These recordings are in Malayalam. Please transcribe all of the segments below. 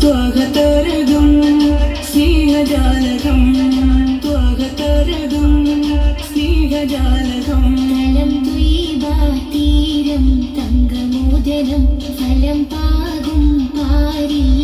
ത്വകതരകും സ്നേഹജാലകം ഫലം പാകും പാരീ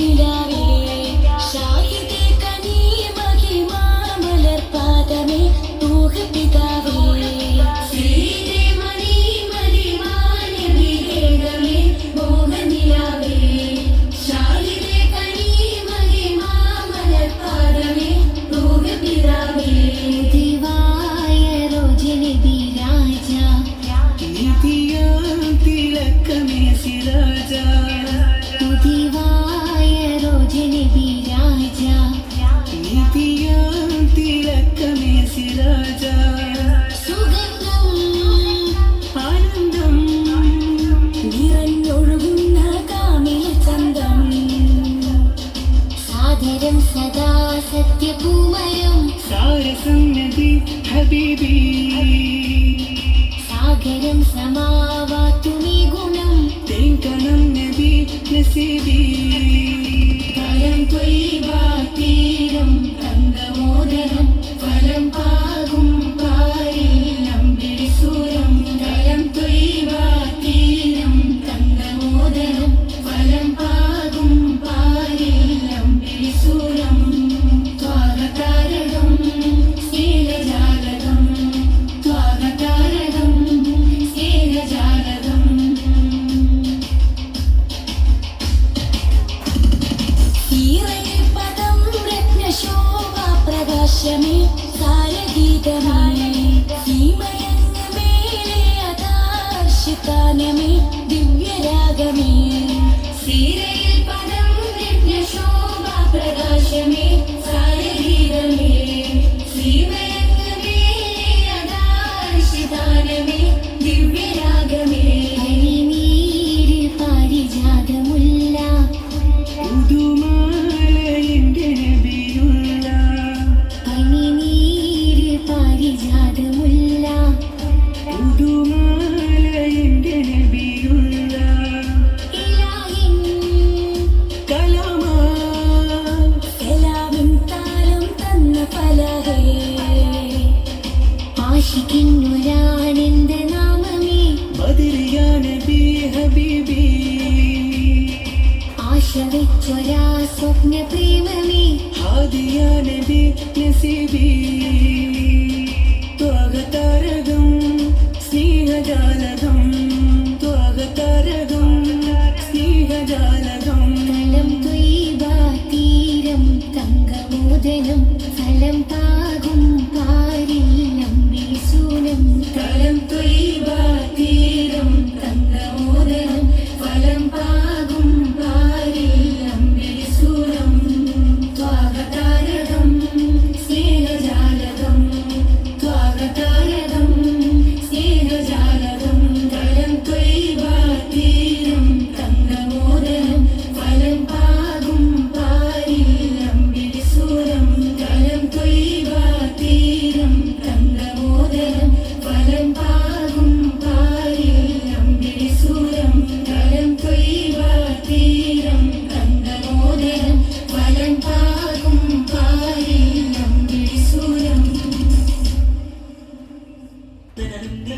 mirar. നബി ഹബീബി. സാഗരം സമാവാത്തുമീ ഗുണം. തേങ്കണം നബി നസീബി. തയം തൊയ്വാ തീരം തങ്കമോദരം ദിവ്യരാഗമേ. സീരേ ശപിച്ചൊരാ സ്വപ്ന പ്രേമമേ ഹാദിയ നബി നസീബി ത്വഗതാരകം സ്നേഹജാലകം. ത്വഗതാരകം സ്നേഹജാലകം. ഫലം ത്വീബ തീരം തങ്കമോദനം. ഫലം താ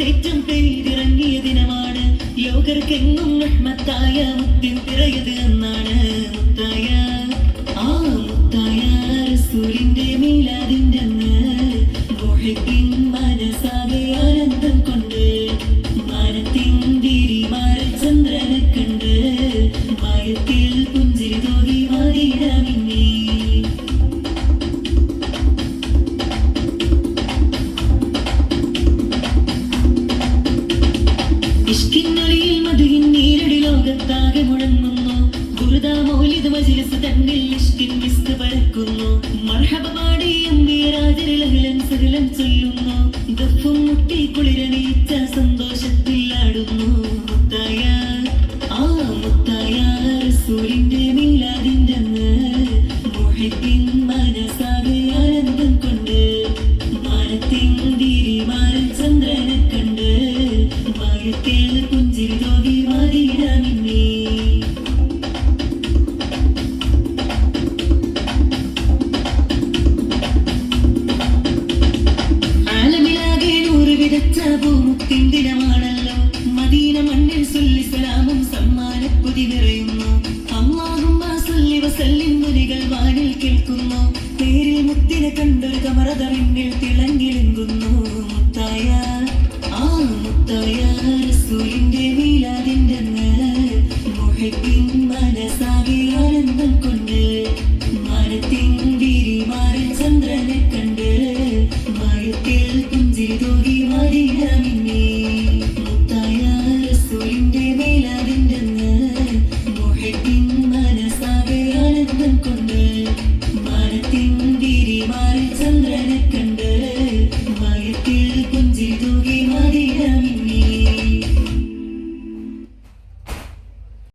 തേറ്റം പെയ്തിറങ്ങിയ ദിനമാണ്. ലോകർക്കെങ്ങും മഹ്മത്തായ മുത്തിൻ പിറയത് എന്നാണ് മുത്തായ. ആ മുത്തായ റസൂലിന്റെ മീലാദിന്റെ മനസാകെ ആനന്ദ didn't കണ്ടൊരു